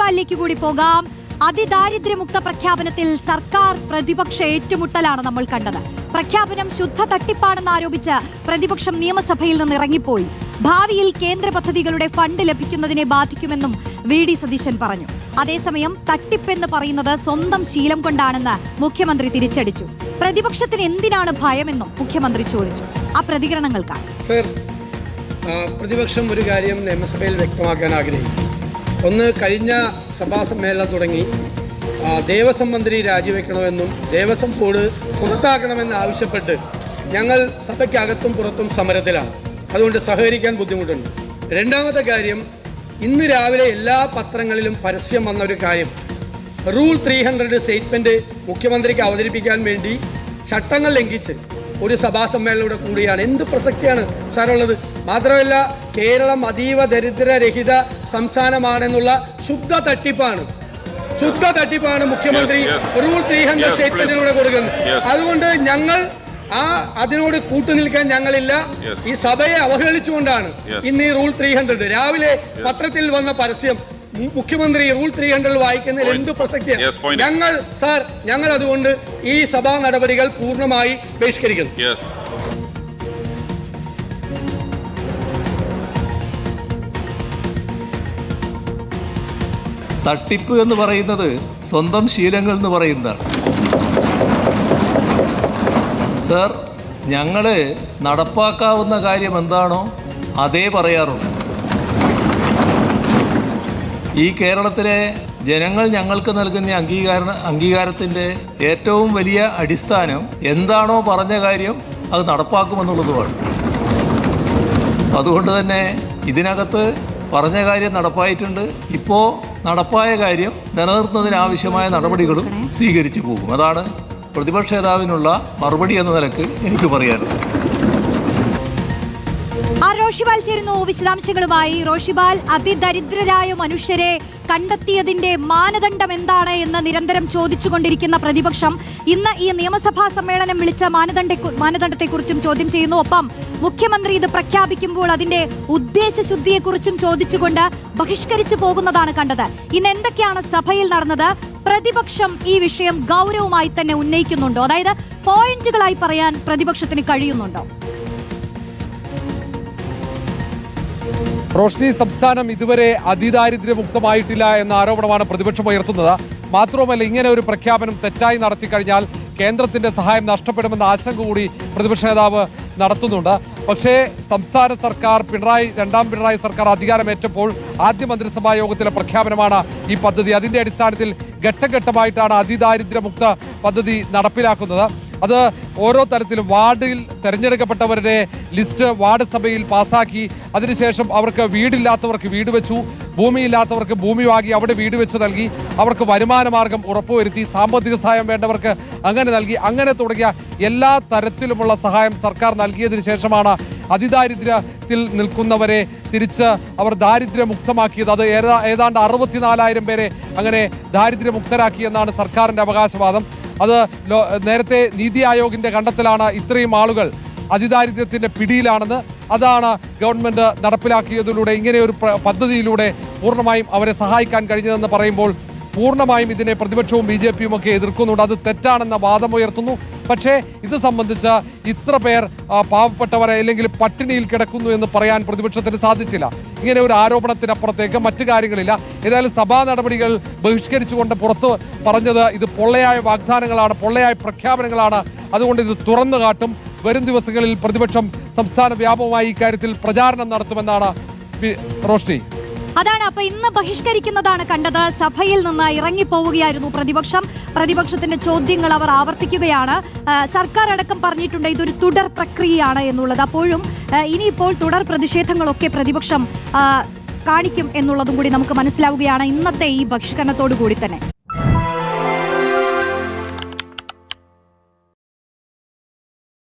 റോഷിബാലിലേക്ക് കൂടി പോകാം. അതിദാരിദ്ര്യമുക്ത പ്രഖ്യാപനത്തിൽ സർക്കാർ പ്രതിപക്ഷ ഏറ്റുമുട്ടലാണ് നമ്മൾ കണ്ടത്. പ്രഖ്യാപനം ശുദ്ധ തട്ടിപ്പാണെന്ന് ആരോപിച്ച് പ്രതിപക്ഷം നിയമസഭയിൽ നിന്ന് ഇറങ്ങിപ്പോയി. ഭാവിയിൽ കേന്ദ്ര പദ്ധതികളുടെ ഫണ്ട് ലഭിക്കുന്നതിനെ ബാധിക്കുമെന്നും വി ഡി സതീശൻ പറഞ്ഞു. അതേസമയം തട്ടിപ്പെന്ന് പറയുന്നത് സ്വന്തം ശീലം കൊണ്ടാണെന്ന് മുഖ്യമന്ത്രി തിരിച്ചടിച്ചു. പ്രതിപക്ഷത്തിന് എന്തിനാണ് ഭയമെന്നും മുഖ്യമന്ത്രി ചോദിച്ചു. ആ പ്രതികരണങ്ങൾ കാണാം. സർ പ്രതിപക്ഷം ഒരു കാര്യം നിയമസഭയിൽ വ്യക്തമാക്കാൻ ആഗ്രഹിക്കുന്നു. ഒന്ന് കഴിഞ്ഞ സഭാ സമ്മേളനം തുടങ്ങി ദേവസ്വം മന്ത്രി രാജിവെക്കണമെന്നും ദേവസ്വം ബോർഡ് പുറത്താക്കണമെന്ന് ആവശ്യപ്പെട്ട് ഞങ്ങൾ സഭയ്ക്കകത്തും പുറത്തും സമരത്തിലാണ്. അതുകൊണ്ട് സഹകരിക്കാൻ ബുദ്ധിമുട്ടുണ്ട്. രണ്ടാമത്തെ കാര്യം ഇന്ന് രാവിലെ എല്ലാ പത്രങ്ങളിലും പരസ്യം വന്ന ഒരു കാര്യം. റൂൾ ത്രീ ഹൺഡ്രഡ് സ്റ്റേറ്റ്മെന്റ് മുഖ്യമന്ത്രിക്ക് അവതരിപ്പിക്കാൻ വേണ്ടി ചട്ടങ്ങൾ ലംഘിച്ച് ഒരു സഭാ സമ്മേളനയുടെ കൂടിയാണ്. എന്ത് പ്രസക്തിയാണ് സാറുള്ളത്? മാത്രമല്ല കേരളം അതീവ ദരിദ്രരഹിത സംസ്ഥാനമാണെന്നുള്ള ശുദ്ധ തട്ടിപ്പാണ്. ശുദ്ധ തട്ടിപ്പാണ് മുഖ്യമന്ത്രി. റൂൾ ത്രീ ഹൺഡ്രഡ് സ്റ്റേറ്റ്മെന്റിലൂടെ കൊടുക്കുന്നത്. അതുകൊണ്ട് ഞങ്ങൾ ആ അതിനോട് കൂട്ടുനിൽക്കാൻ ഞങ്ങളില്ല. ഈ സഭയെ അവഹേളിച്ചുകൊണ്ടാണ്. ഇന്ന് ഈ റൂൾ ത്രീ ഹൺഡ്രഡ് രാവിലെ പത്രത്തിൽ വന്ന പരസ്യം മുഖ്യമന്ത്രി റൂൾ ത്രീ ഹൺഡ്രഡ് വായിക്കുന്നതിൽ. എന്ത് പ്രസക്തിയാണ് ഞങ്ങൾ സാർ ഞങ്ങൾ അതുകൊണ്ട് ഈ സഭാ നടപടികൾ പൂർണമായി ബഹിഷ്കരിക്കുന്നു. തട്ടിപ്പ് എന്ന് പറയുന്നത് സ്വന്തം ശീലങ്ങൾ എന്ന് പറയുന്നതാണ്. സർ ഞങ്ങൾ നടപ്പാക്കാവുന്ന കാര്യം എന്താണോ അതേ പറയാറുള്ളൂ. ഈ കേരളത്തിലെ ജനങ്ങൾ ഞങ്ങൾക്ക് നൽകുന്ന അംഗീകാര അംഗീകാരത്തിന്റെ ഏറ്റവും വലിയ അടിസ്ഥാനം എന്താണോ പറഞ്ഞ കാര്യം അത് നടപ്പാക്കുമെന്നുള്ളതുമാണ്. അതുകൊണ്ട് തന്നെ ഇതിനകത്ത് പറഞ്ഞ കാര്യം നടപ്പായിട്ടുണ്ട്. ഇപ്പോൾ നടപ്പായ കാര്യം നിലനിർത്തുന്നതിനാവശ്യമായ നടപടികളും സ്വീകരിച്ചു പോകും. അതാണ് പ്രതിപക്ഷ നേതാവിനുള്ള മറുപടി എന്ന നിലയ്ക്ക് എനിക്ക് പറയാനുള്ളത്. ആ റോഷിബാൽ ചേരുന്നു. വിശദാംശങ്ങളുമായി റോഷിബാൽ അതിദരിദ്രരായ മനുഷ്യരെ കണ്ടെത്തിയതിന്റെ മാനദണ്ഡം എന്താണ് എന്ന് നിരന്തരം ചോദിച്ചുകൊണ്ടിരിക്കുന്ന പ്രതിപക്ഷം ഇന്ന് ഈ നിയമസഭാ സമ്മേളനം വിളിച്ച മാനദണ്ഡ മാനദണ്ഡത്തെക്കുറിച്ചും ചോദ്യം ചെയ്യുന്നു. ഒപ്പം മുഖ്യമന്ത്രി ഇത് പ്രഖ്യാപിക്കുമ്പോൾ അതിന്റെ ഉദ്ദേശശുദ്ധിയെക്കുറിച്ചും ചോദിച്ചുകൊണ്ട് ബഹിഷ്കരിച്ചു പോകുന്നതാണ് കണ്ടത്. ഇന്ന് എന്തൊക്കെയാണ് സഭയിൽ നടന്നത്? പ്രതിപക്ഷം ഈ വിഷയം ഗൗരവമായി തന്നെ ഉന്നയിക്കുന്നുണ്ടോ? അതായത് പോയിന്റുകളായി പറയാൻ പ്രതിപക്ഷത്തിന് കഴിയുന്നുണ്ടോ? റോഷ്നി സംസ്ഥാനം ഇതുവരെ അതിദാരിദ്ര്യമുക്തമായിട്ടില്ല എന്ന ആരോപണമാണ് പ്രതിപക്ഷം ഉയർത്തുന്നത്. മാത്രവുമല്ല ഇങ്ങനെ ഒരു പ്രഖ്യാപനം തെറ്റായി നടത്തി കഴിഞ്ഞാൽ കേന്ദ്രത്തിന്റെ സഹായം നഷ്ടപ്പെടുമെന്ന ആശങ്ക കൂടി പ്രതിപക്ഷ നേതാവ് നടത്തുന്നുണ്ട്. പക്ഷേ സംസ്ഥാന സർക്കാർ പിണറായി രണ്ടാം പിണറായി സർക്കാർ അധികാരമേറ്റപ്പോൾ ആദ്യ മന്ത്രിസഭാ യോഗത്തിലെ പ്രഖ്യാപനമാണ് ഈ പദ്ധതി. അതിന്റെ അടിസ്ഥാനത്തിൽ ഘട്ടഘട്ടമായിട്ടാണ് അതിദാരിദ്ര്യമുക്ത പദ്ധതി നടപ്പിലാക്കുന്നത്. അത് ഓരോ തരത്തിലും വാർഡിൽ തെരഞ്ഞെടുക്കപ്പെട്ടവരുടെ ലിസ്റ്റ് വാർഡ് സഭയിൽ പാസാക്കി. അതിനുശേഷം അവർക്ക് വീടില്ലാത്തവർക്ക് വീട് വെച്ചു. ഭൂമിയില്ലാത്തവർക്ക് ഭൂമി വാങ്ങി അവിടെ വീട് വെച്ച് നൽകി. അവർക്ക് വരുമാന മാർഗം ഉറപ്പുവരുത്തി. സാമ്പത്തിക സഹായം വേണ്ടവർക്ക് അങ്ങനെ നൽകി. അങ്ങനെ തുടങ്ങിയ എല്ലാ തരത്തിലുമുള്ള സഹായം സർക്കാർ നൽകിയതിനു ശേഷമാണ് അതിദാരിദ്ര്യത്തിൽ നിൽക്കുന്നവരെ തിരിച്ച് അവർ ദാരിദ്ര്യമുക്തമാക്കിയത്. അത് ഏതാ- ഏതാണ്ട് അറുപത്തിനാലായിരം പേരെ അങ്ങനെ ദാരിദ്ര്യമുക്തരാക്കിയെന്നാണ് സർക്കാരിന്റെ അവകാശവാദം. അത് നേരത്തെ നീതി ആയോഗിന്റെ കണ്ടെത്തലാണ് ഇത്രയും ആളുകൾ അതിദാരിദ്ര്യത്തിന്റെ പിടിയിലാണെന്ന്. അതാണ് ഗവൺമെന്റ് നടപ്പിലാക്കിയതിലൂടെ ഇങ്ങനെ ഒരു പദ്ധതിയിലൂടെ പൂർണമായും അവരെ സഹായിക്കാൻ കഴിഞ്ഞതെന്ന് പറയുമ്പോൾ പൂർണമായും ഇതിനെ പ്രതിപക്ഷവും ബി ജെ പിയും ഒക്കെ എതിർക്കുന്നുണ്ട്. അത് തെറ്റാണെന്ന വാദമുയർത്തുന്നു. പക്ഷേ ഇത് സംബന്ധിച്ച് ഇത്ര പേർ പാവപ്പെട്ടവരെ അല്ലെങ്കിൽ പട്ടിണിയിൽ കിടക്കുന്നു എന്ന് പറയാൻ പ്രതിപക്ഷത്തിന് സാധിച്ചില്ല. ഇങ്ങനെ ഒരു ആരോപണത്തിനപ്പുറത്തേക്ക് മറ്റു കാര്യങ്ങളില്ല. ഏതായാലും സഭാ നടപടികൾ ബഹിഷ്കരിച്ചുകൊണ്ട് പുറത്ത് പറഞ്ഞത് ഇത് പൊള്ളയായ വാഗ്ദാനങ്ങളാണ് പൊള്ളയായ പ്രഖ്യാപനങ്ങളാണ്. അതുകൊണ്ട് ഇത് തുറന്നു കാട്ടും. വരും ദിവസങ്ങളിൽ പ്രതിപക്ഷം സംസ്ഥാന വ്യാപകമായി ഇക്കാര്യത്തിൽ പ്രചാരണം നടത്തുമെന്നാണ് റോഷ്ടി അതാണ് അപ്പൊ ഇന്ന് ബഹിഷ്കരിക്കുന്നതാണ് കണ്ടത്. സഭയിൽ നിന്ന് ഇറങ്ങിപ്പോവുകയായിരുന്നു പ്രതിപക്ഷം. പ്രതിപക്ഷത്തിന്റെ ചോദ്യങ്ങൾ അവർ ആവർത്തിക്കുകയാണ്. സർക്കാർ അടക്കം പറഞ്ഞിട്ടുണ്ട് ഇതൊരു തുടർ പ്രക്രിയയാണ് എന്നുള്ളത്. അപ്പോഴും ഇനിയിപ്പോൾ തുടർ പ്രതിഷേധങ്ങളൊക്കെ പ്രതിപക്ഷം കാണിക്കും എന്നുള്ളതും കൂടി നമുക്ക് മനസ്സിലാവുകയാണ് ഇന്നത്തെ ഈ ബഹിഷ്കരണത്തോടു കൂടി തന്നെ.